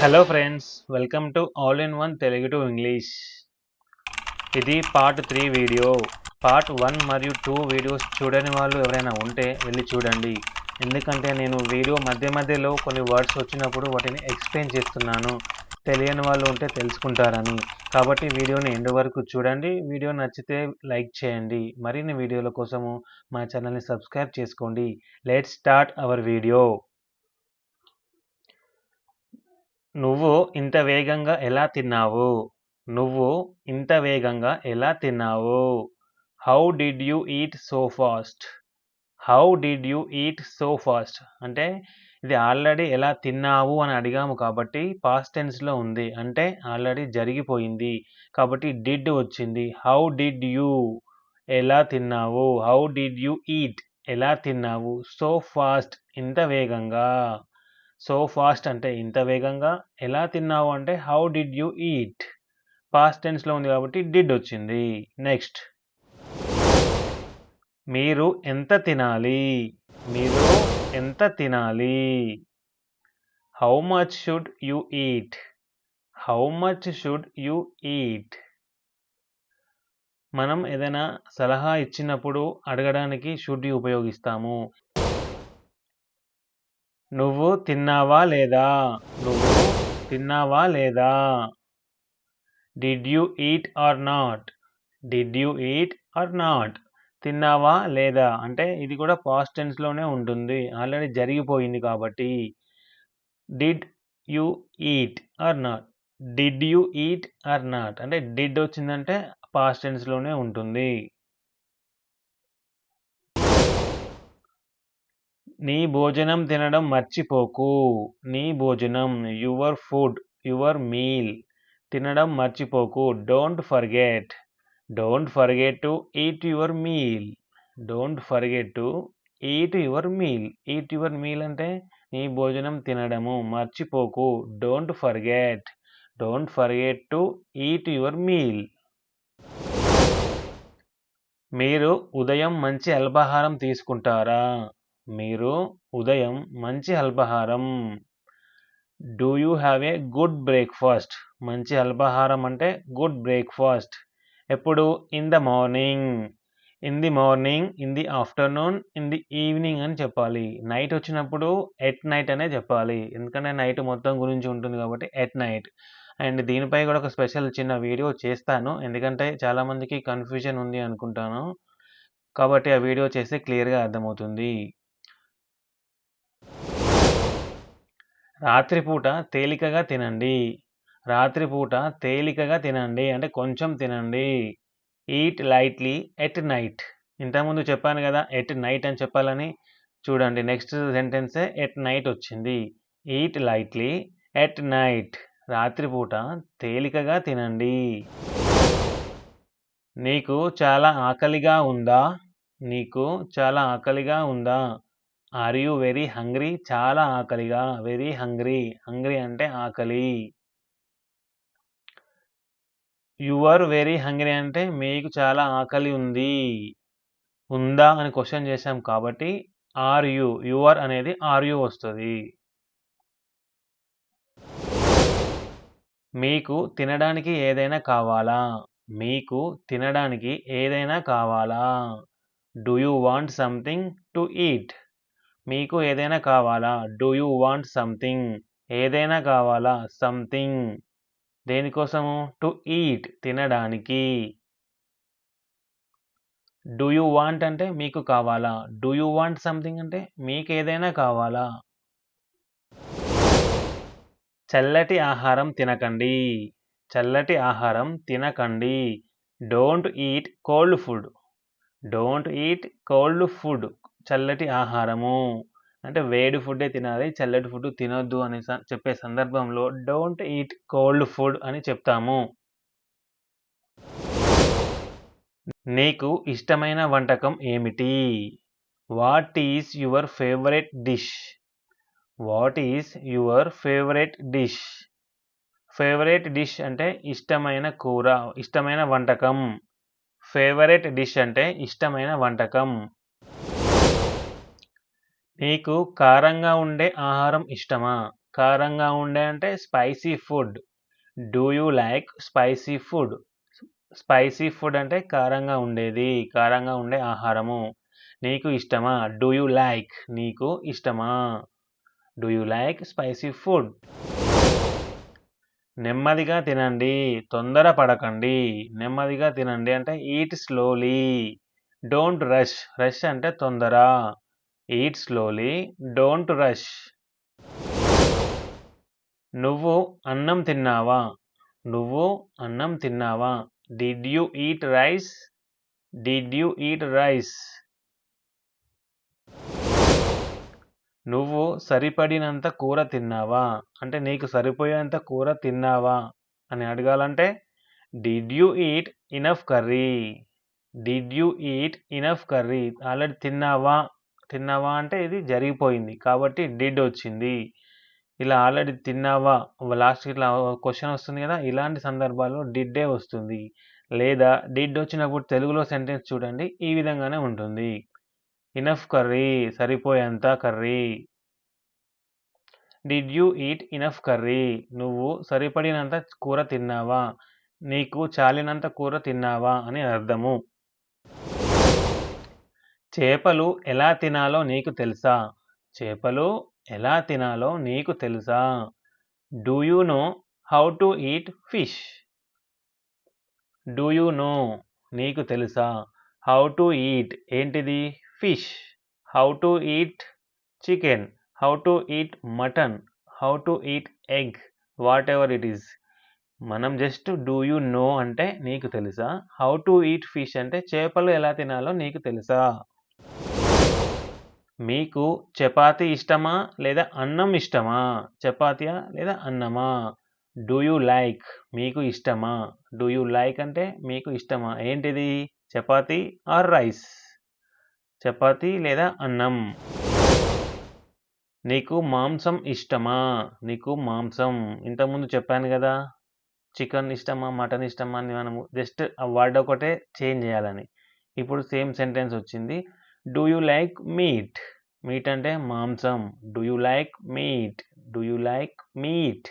Hello friends welcome to all in one Telugu to English ఇది part three video part one మరియు two videos చూడని వాళ్ళు ఎవరైనా ఉంటే వెళ్ళి చూడండి. ఎందుకంటే నేను వీడియో మధ్య మధ్యలో కొన్ని వర్డ్స్ వచ్చినప్పుడు వాటిని ఎక్స్ప్లెయిన్ చేస్తున్నాను. తెలియని వాళ్ళు ఉంటే తెలుసుకుంటారని. కాబట్టి వీడియోని ఎండ్ వరకు చూడండి. వీడియో నచ్చితే లైక్ చేయండి. మరిన్ని వీడియోల కోసము మా ఛానల్ని సబ్స్క్రైబ్ చేసుకోండి. లెట్ స్టార్ట్ అవర్ వీడియో నువ్వు ఇంత వేగంగా ఎలా తిన్నావు? నువ్వు ఇంత వేగంగా ఎలా తిన్నావు? How did you eat so fast how did you eat so fast అంటే ఇది ఆల్రెడీ ఎలా తిన్నావు అని అడిగాము కాబట్టి పాస్ట్ టెన్స్లో ఉంది. అంటే ఆల్రెడీ జరిగిపోయింది. కాబట్టి డిడ్ వచ్చింది. హౌ డిడ్ యూ ఎలా తిన్నావు? హౌ డిడ్ యూ ఈట్ ఎలా తిన్నావు? సో ఫాస్ట్ ఇంత వేగంగా. సో ఫాస్ట్ అంటే ఇంత వేగంగా ఎలా తిన్నావు అంటే how did you eat? Past టెన్స్లో ఉంది కాబట్టి డిడ్ వచ్చింది. నెక్స్ట్. మీరు ఎంత తినాలి? మీరు ఎంత తినాలి? How much should you eat? How much should you eat? మనం ఏదైనా సలహా ఇచ్చినప్పుడు అడగడానికి షుడ్ ఉపయోగిస్తాము. నువ్వు తిన్నావా లేదా? నువ్వు తిన్నావా లేదా? Did you eat or not did you eat or not తిన్నావా లేదా? అంటే ఇది కూడా పాస్ట్ టెన్స్లోనే ఉంటుంది. ఆల్రెడీ జరిగిపోయింది కాబట్టి. Did you eat or not did you eat or not అంటే డిడ్ వచ్చిందంటే పాస్ట్ టెన్స్లోనే ఉంటుంది. నీ భోజనం తినడం మర్చిపోకు. నీ భోజనం యువర్ ఫుడ్ యువర్ మీల్ తినడం మర్చిపోకు. Don't forget. Don't forget to eat your meal. Don't forget to eat your meal. Eat your meal అంటే నీ భోజనం తినడము మర్చిపోకు. Don't forget. Don't forget to eat your meal. మీరు ఉదయం మంచి అల్పాహారం తీసుకుంటారా? మీరు ఉదయం మంచి అల్పాహారం. Do you have a good breakfast మంచి అల్పాహారం అంటే గుడ్ బ్రేక్ఫాస్ట్ ఎప్పుడు? In the morning in the morning in the afternoon in the evening అని చెప్పాలి. నైట్ వచ్చినప్పుడు ఎట్ నైట్ అనే చెప్పాలి. ఎందుకంటే నైట్ మొత్తం గురించి ఉంటుంది కాబట్టి ఎట్ నైట్ అండ్ దీనిపై కూడా ఒక స్పెషల్ చిన్న వీడియో చేస్తాను. ఎందుకంటే చాలామందికి కన్ఫ్యూజన్ ఉంది అనుకుంటాను. కాబట్టి ఆ వీడియో చేస్తే క్లియర్గా అర్థమవుతుంది. రాత్రిపూట తేలికగా తినండి. రాత్రిపూట తేలికగా తినండి. అంటే కొంచెం తినండి. Eat lightly at night. ఇంతకుముందు చెప్పాను కదా ఎట్ నైట్ అని చెప్పాలని. చూడండి నెక్స్ట్ సెంటెన్సే ఎట్ నైట్ వచ్చింది. Eat lightly at night. రాత్రిపూట తేలికగా తినండి. నీకు చాలా ఆకలిగా ఉందా? నీకు చాలా ఆకలిగా ఉందా? ఆర్ యూ వెరీ హంగ్రీ చాలా ఆకలిగా. వెరీ హంగ్రీ హంగ్రీ అంటే ఆకలి. యువర్ వెరీ హంగ్రీ అంటే మీకు చాలా ఆకలి ఉంది. ఉందా అని క్వశ్చన్ చేశాం కాబట్టి ఆర్ యు యువర్ అనేది ఆర్ యు వస్తుంది. మీకు తినడానికి ఏదైనా కావాలా? మీకు తినడానికి ఏదైనా కావాలా? Do you want something to eat మీకు ఏదైనా కావాలా? Do you want something? ఏదైనా కావాలా? సంథింగ్. దేనికోసము? టు ఈట్ తినడానికి. డూ యూ వాంట్ అంటే మీకు కావాలా? డూ యూ వాంట్ సంథింగ్ అంటే మీకు ఏదైనా కావాలా? చల్లటి ఆహారం తినకండి. చల్లటి ఆహారం తినకండి. Don't eat cold food. Don't eat cold food. చల్లటి ఆహారము. అంటే వేడి ఫుడ్డే తినాలి చల్లటి ఫుడ్ తినొద్దు అని చెప్పే సందర్భంలో డోంట్ ఈట్ కోల్డ్ ఫుడ్ అని చెప్తాము. నీకు ఇష్టమైన వంటకం ఏమిటి? What is your favourite dish? What is your favourite dish? Favourite dish అంటే ఇష్టమైన కూర ఇష్టమైన వంటకం. ఫేవరెట్ డిష్ అంటే ఇష్టమైన వంటకం. నీకు కారంగా ఉండే ఆహారం ఇష్టమా? కారంగా ఉండే అంటే spicy food. Do you like spicy food? Spicy food అంటే కారంగా ఉండేది కారంగా ఉండే ఆహారము. నీకు ఇష్టమా? Do you like? నీకు ఇష్టమా? Do you like spicy food? నెమ్మదిగా తినండి తొందర పడకండి. నెమ్మదిగా తినండి అంటే eat slowly. Don't rush. Rush అంటే తొందర. ఈట్ స్లోలీ డోంట్ రష్ నువ్వు అన్నం తిన్నావా? నువ్వు అన్నం తిన్నావా? Did you eat rice did you eat rice నువ్వు సరిపడినంత కూర తిన్నావా? అంటే నీకు సరిపోయేంత కూర తిన్నావా? అని అడగాలంటే did you eat enough curry did you eat enough curry already తిన్నావా? తిన్నావా అంటే ఇది జరిగిపోయింది. కాబట్టి డిడ్ వచ్చింది. ఇలా ఆల్రెడీ తిన్నావా? లాస్ట్ ఇట్లా క్వశ్చన్ వస్తుంది కదా? ఇలాంటి సందర్భాల్లో డిడ్డే వస్తుంది? లేదా డిడ్ వచ్చినప్పుడు తెలుగులో సెంటెన్స్ చూడండి. ఈ విధంగానే ఉంటుంది. ఇనఫ్ కర్రీ సరిపోయేంత curry did you eat enough curry నువ్వు సరిపడినంత కూర తిన్నావా? నీకు చాలినంత కూర తిన్నావా? అని అర్థము. చేపలు ఎలా తినాలో నీకు తెలుసా? చేపలు ఎలా తినాలో నీకు తెలుసా? Do you know how to eat fish do you know నీకు తెలుసా? హౌ టు ఈట్ ఏంటిది? Fish how to eat chicken how to eat mutton how to eat egg whatever it is మనం జస్ట్ డూ యూ నో అంటే నీకు తెలుసా? How to eat fish అంటే చేపలు ఎలా తినాలో నీకు తెలుసా? మీకు చపాతి ఇష్టమా లేదా అన్నం ఇష్టమా? చపాతీయా లేదా అన్నమా? డూ యూ లైక్ మీకు ఇష్టమా? డూ యూ లైక్ అంటే మీకు ఇష్టమా? ఏంటిది? Chapati are rice? చపాతి లేదా అన్నం? నీకు మాంసం ఇష్టమా? నీకు మాంసం. ఇంతకుముందు చెప్పాను కదా చికెన్ ఇష్టమా మటన్ ఇష్టమా అని మనము జస్ట్ ఆ వర్డ్ ఒకటే చేంజ్ చేయాలని. ఇప్పుడు సేమ్ సెంటెన్స్ వచ్చింది. Do you like meat meat అంటే మాంసం. Do you like meat do you like meat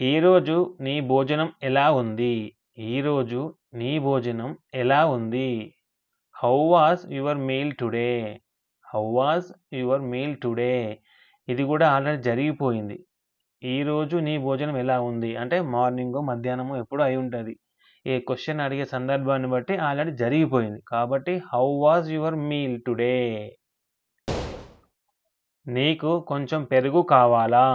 ఈరోజు నీ భోజనం ఎలా ఉంది? ఈరోజు నీ భోజనం ఎలా ఉంది? How was your meal today how was your meal today ఇది కూడా ఆల్రెడీ జరిగిపోయింది. ఈరోజు నీ భోజనం ఎలా ఉంది? అంటే మార్నింగ్ మధ్యాహ్నము ఎప్పుడు అయి ఉంటుంది. ఏ క్వశ్చన్ అడిగే సందర్భాన్ని బట్టి ఆల్రెడీ జరిగిపోయింది. కాబట్టి how was your meal today నీకు కొంచెం పెరుగు కావాలా?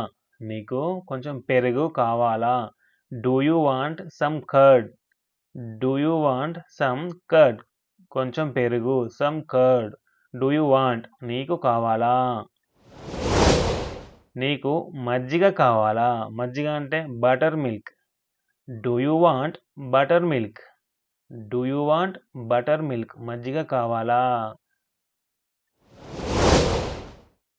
నీకు కొంచెం పెరుగు కావాలా? Do you want some curd do you want some curd కొంచెం పెరుగు some curd do you want నీకు కావాలా? నీకు మజ్జిగ కావాలా? మజ్జిగ అంటే buttermilk do you want buttermilk do you want buttermilk మజ్జిగ కావాలా?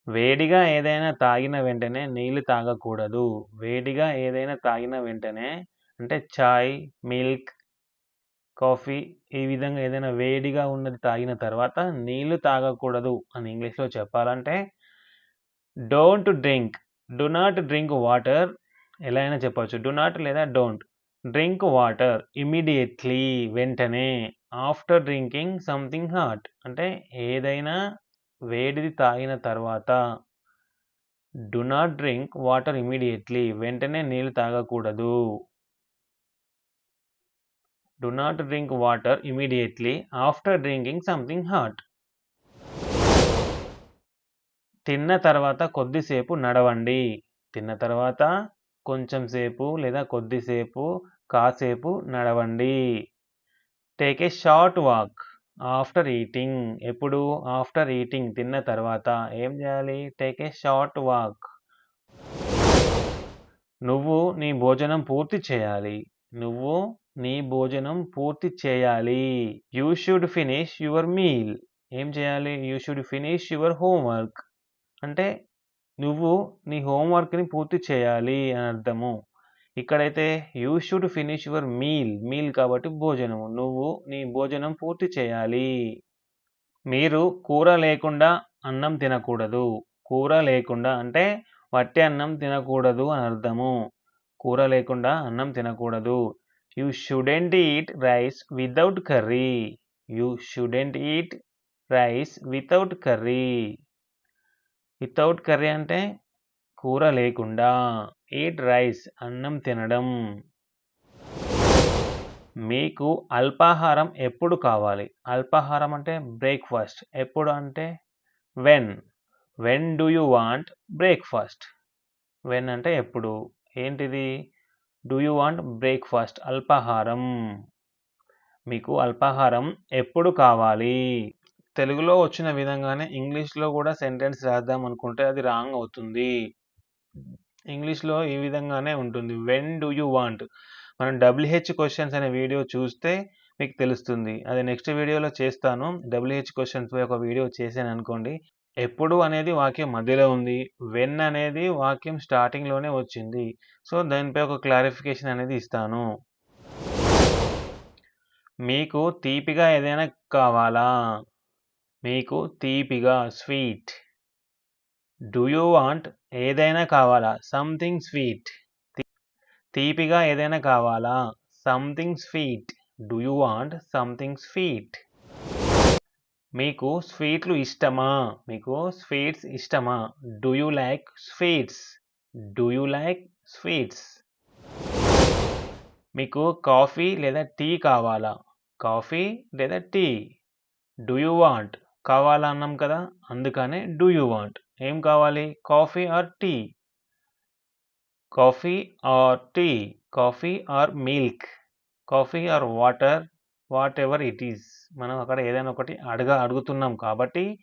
వేడిగా ఏదైనా తాగిన వెంటనే నీళ్ళు తాగకూడదు. వేడిగా ఏదైనా తాగిన వెంటనే అంటే చాయ్ మిల్క్ కాఫీ ఈ విధంగా ఏదైనా వేడిగా ఉన్నది తాగిన తర్వాత నీళ్ళు తాగకూడదు అని ఇంగ్లీష్లో చెప్పాలంటే don't drink. Do not drink water. ఎలా అయినా చెప్పవచ్చు డు నాట్ లేదా డోంట్. డ్రింక్ వాటర్ ఇమీడియట్లీ వెంటనే ఆఫ్టర్ డ్రింకింగ్ సంథింగ్ హాట్. అంటే ఏదైనా వేడిది తాగిన తర్వాత do not drink water immediately వెంటనే నీళ్ళు తాగకూడదు. Do not drink water immediately after drinking something hot. తిన్న తర్వాత కొద్దిసేపు నడవండి. తిన్న తర్వాత కొంచెం సేపు లేదా కొద్దిసేపు కాసేపు నడవండి. Take a short walk after eating ఎప్పుడు? ఆఫ్టర్ ఈటింగ్ తిన్న తర్వాత. ఏం చేయాలి? టేక్ ఏ షార్ట్ వాక్ నువ్వు నీ భోజనం పూర్తి చేయాలి. నువ్వు నీ భోజనం పూర్తి చేయాలి. You should finish your meal ఏం చేయాలి? You should finish your homework అంటే నువ్వు నీ హోంవర్క్ని పూర్తి చేయాలి అని అర్థము. ఇక్కడైతే you should finish your meal meal కాబట్టి భోజనము నువ్వు నీ భోజనం పూర్తి చేయాలి. మీరు కూర లేకుండా అన్నం తినకూడదు. కూర లేకుండా అంటే వట్టి అన్నం తినకూడదు అని అర్థము. కూర లేకుండా అన్నం తినకూడదు. You shouldn't eat rice without curry. You shouldn't eat rice without curry. Without curry అంటే కూర లేకుండా ఎయిట్ రైస్ అన్నం తినడం. మీకు అల్పాహారం ఎప్పుడు కావాలి? అల్పాహారం అంటే బ్రేక్ఫాస్ట్. ఎప్పుడు అంటే? When. When do you want breakfast? When అంటే ఎప్పుడు? ఏంటిది? Do you want breakfast? అల్పాహారం. మీకు అల్పాహారం ఎప్పుడు కావాలి? తెలుగులో వచ్చిన విధంగానే ఇంగ్లీష్లో కూడా సెంటెన్స్ రాద్దాం అనుకుంటే అది రాంగ్ అవుతుంది. ఇంగ్లీష్లో ఈ విధంగానే ఉంటుంది. వెన్ డూ యూ వాంట్ మనం డబ్ల్యూహెచ్ క్వశ్చన్స్ అనే వీడియో చూస్తే మీకు తెలుస్తుంది. అది నెక్స్ట్ వీడియోలో చేస్తాను. డబ్ల్యూహెచ్ క్వశ్చన్స్ ఒక వీడియో చేశాను అనుకోండి. ఎప్పుడు అనేది వాక్యం మధ్యలో ఉంది. వెన్ అనేది వాక్యం స్టార్టింగ్లోనే వచ్చింది. సో దానిపై ఒక క్లారిఫికేషన్ అనేది ఇస్తాను. మీకు తీపిగా ఏదైనా కావాలా? మీకు తీపిగా స్వీట్. డూ యూ వాంట్ ఏదైనా కావాలా? సంథింగ్ స్వీట్ తీపిగా ఏదైనా కావాలా? Something sweet do you want something sweet మీకు స్వీట్లు ఇష్టమా? మీకు స్వీట్స్ ఇష్టమా? Do you like sweets do you like sweets మీకు కాఫీ లేదా టీ కావాలా? కాఫీ లేదా టీ? డూ యూ వాంట్ కావాలా అన్నాం కదా అందుకనే డూ యూ వాంట్ ఏం కావాలి? Coffee or tea? Coffee or tea? Coffee or milk? Coffee or water? Whatever it is? మనం అక్కడ ఏదైనా ఒకటి అడగ అడుగుతున్నాం కాబట్టి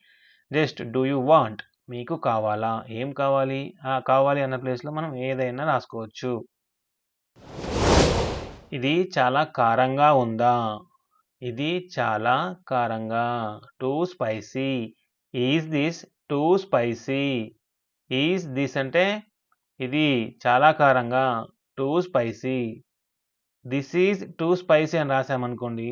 జస్ట్ డూ యూ వాంట్. మీకు కావాలా? ఏం కావాలి? కావాలి అన్న ప్లేస్లో మనం ఏదైనా రాసుకోవచ్చు. ఇది చాలా కారంగా ఉందా? ఇది చాలా కారంగా. Too spicy. Is this too spicy. Is this అంటే ఇది చాలా కారంగా too spicy. This is too spicy అని రాసామనుకోండి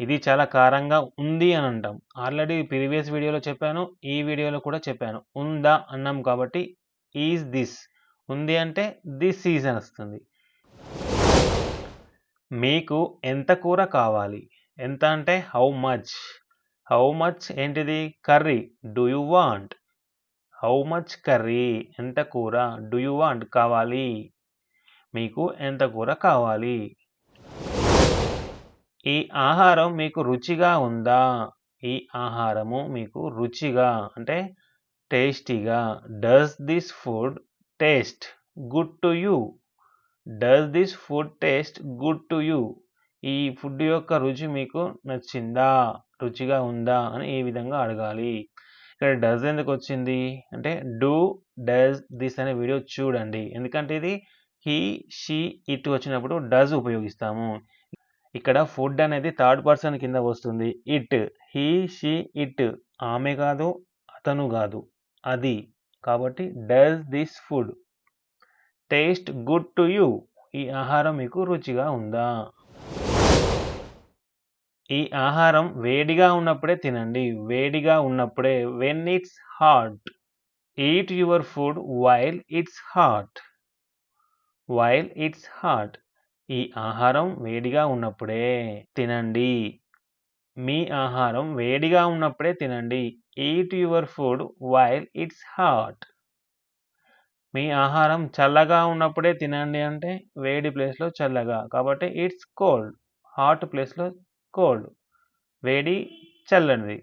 ఇది చాలా కారంగా ఉంది అని అంటాం. ఆల్రెడీ ప్రీవియస్ వీడియోలో చెప్పాను ఈ వీడియోలో కూడా చెప్పాను. ఉందా అన్నాం కాబట్టి ఈజ్ దిస్. ఉంది అంటే దిస్ ఈజ్ అని వస్తుంది. మీకు ఎంత కూర కావాలి? ఎంత అంటే హౌ మచ్? హౌ మచ్ ఏంటిది? Curry do you want how much curry ఎంత కూర? డూ యూ వాంట్ కావాలి? మీకు ఎంత కూర కావాలి? ఈ ఆహారం మీకు రుచిగా ఉందా? ఈ ఆహారము మీకు రుచిగా అంటే టేస్టీగా. Does this food taste good to you does this food taste good to you ఈ ఫుడ్ యొక్క రుచి మీకు నచ్చిందా? రుచిగా ఉందా? అని ఈ విధంగా అడగాలి. ఇక్కడ డజ్ ఎందుకు వచ్చింది? అంటే డూ డజ్ దిస్ అనే వీడియో చూడండి. ఎందుకంటే ఇది హీ షీ ఇట్ వచ్చినప్పుడు డజ్ ఉపయోగిస్తాము. ఇక్కడ ఫుడ్ అనేది థర్డ్ పర్సన్ కింద వస్తుంది. ఇట్ హీ షీ ఇట్ ఆమె కాదు అతను కాదు. అది. కాబట్టి does this food taste good to you ఈ ఆహారం మీకు రుచిగా ఉందా? ఈ ఆహారం వేడిగా ఉన్నప్పుడే తినండి. వేడిగా ఉన్నప్పుడే when it's hot eat your food while it's hot while it's hot ఈ ఆహారం వేడిగా ఉన్నప్పుడే తినండి. మీ ఆహారం వేడిగా ఉన్నప్పుడే తినండి. Eat your food while it's hot మీ ఆహారం చల్లగా ఉన్నప్పుడే తినండి అంటే వేడి ప్లేస్లో చల్లగా. కాబట్టి ఇట్స్ కోల్డ్ హాట్ ప్లేస్లో కోల్డ్ వేడి చల్లనిది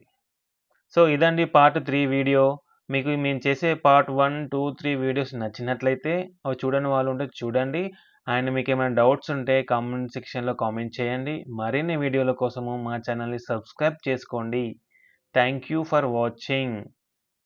సో ఇదండి పార్ట్ త్రీ వీడియో. మీకు మేము చేసే part one two three videos నచ్చినట్లయితే అవి చూడని వాళ్ళు ఉంటే చూడండి. అండ్ మీకు ఏమైనా డౌట్స్ ఉంటే కామెంట్ సెక్షన్లో కామెంట్ చేయండి. మరిన్ని వీడియోల కోసము మా ఛానల్ని సబ్స్క్రైబ్ చేసుకోండి. Thank you for watching.